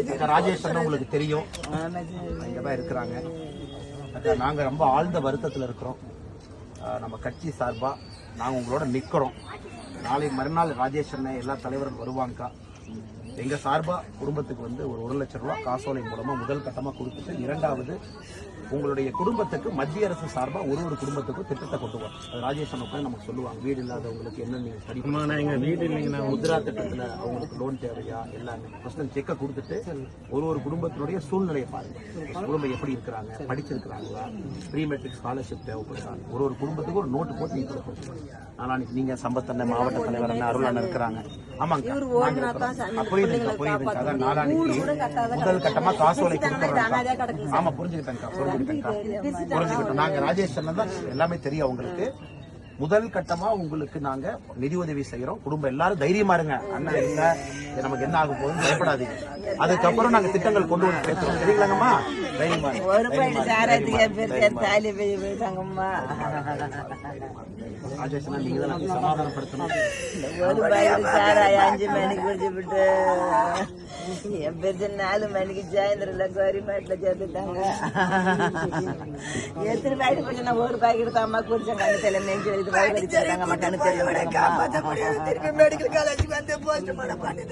அக்கா ராஜேஷ் அண்ணா உங்களுக்கு தெரியும். இங்க தான் இருக்கிறாங்க. அக்கா நாங்க ரொம்ப ஆழ்ந்த வருத்தத்துல இருக்கிறோம். நம்ம கட்சி சார்பா நாங்க உங்களோட நிக்கிறோம். நாளை மறுநாள் ராஜேஷ் அண்ணன் எல்லா தலைவரும் வருவாங்கக்கா. எங்க சார்பா குடும்பத்துக்கு வந்து ஒரு ஒரு லட்சம் ரூபாய் காசோலை மூலமா முதல் கட்டமா கொடுத்துட்டு இரண்டாவது உங்களுடைய குடும்பத்துக்கு மத்திய அரசு சார்பா ஒரு ஒரு குடும்பத்துக்கும் திட்டத்தை கொண்டு வரும். அது ராஜேஷ் அண்ணா நமக்கு சொல்லுவாங்க. வீடு இல்லாதவங்களுக்கு என்ன நீங்க ஸ்டடி எங்க வீடு இல்லைங்கண்ணா. முத்ரா திட்டத்துல அவங்களுக்கு லோன் தேவையா? எல்லாமே. ஃபர்ஸ்ட் செக்கை கொடுத்துட்டு ஒரு ஒரு குடும்பத்தினுடைய சூழ்நிலையை பாருங்க. ஒரு குடும்பம் எப்படி இருக்கிறாங்க? படிச்சிருக்கிறாங்களா? ப்ரீ மெட்ரிக் ஸ்காலர்ஷிப் தேவைப்படுறாங்க. ஒரு ஒரு குடும்பத்துக்கு ஒரு நோட்டு போட்டு நீங்க கொடுக்கணும். நாளைக்கு நீங்க சம்பத்தண்ண மாவட்ட தலைவர் அண்ணன் அருள் அண்ணன் இருக்கிறாங்க. ஆமாங்க புரியுதுங்க புரியுதுங்க அதான் நாளானிக்கு முதல் கட்டமா காசோலை கொடுத்துறோம் ஆமா புரிஞ்சுக்கிட்டேன்க்கா புரிஞ்சுக்கிட்டோம். நாங்க ராஜேஷ் தான். எல்லாமே தெரியும் அவங்களுக்கு. முதல் கட்டமா உங்களுக்கு நாங்க நிதி உதவி செய்யறோம் குடும்பம் எல்லாரும் தைரியமா இருங்க. அண்ணன் இல்ல நமக்கு என்ன ஆகும் போகுதுன்னு பயப்படாதீங்க. அதுக்கப்புறம் நாங்க திட்டங்கள் கொண்டு வந்து பேசுறோம். சரிங்களாங்கம்மா? தைரியமா நீங்க தான் சமாதானப்படுத்தணும். ஒரு அஞ்சு மணிக்கு என் பெருசு நாலு மணிக்கு சாயந்தரம்ல கவர்மெண்ட்ல சேர்த்துட்டாங்க எத்தனை பாக்கெட் குடிச்சா ஒரு பாக்கெட் தான் அம்மா குடிச்சேன் கண்ணு தெரியல நெஞ்சு வலிது வயிறு வலிச்சாங்க அம்மா கண்ணு தெரியல காப்பாற்ற முடியாது திருப்பி மெடிக்கல் காலேஜ் வந்து போஸ்ட் மார்ட்டம் பண்ணி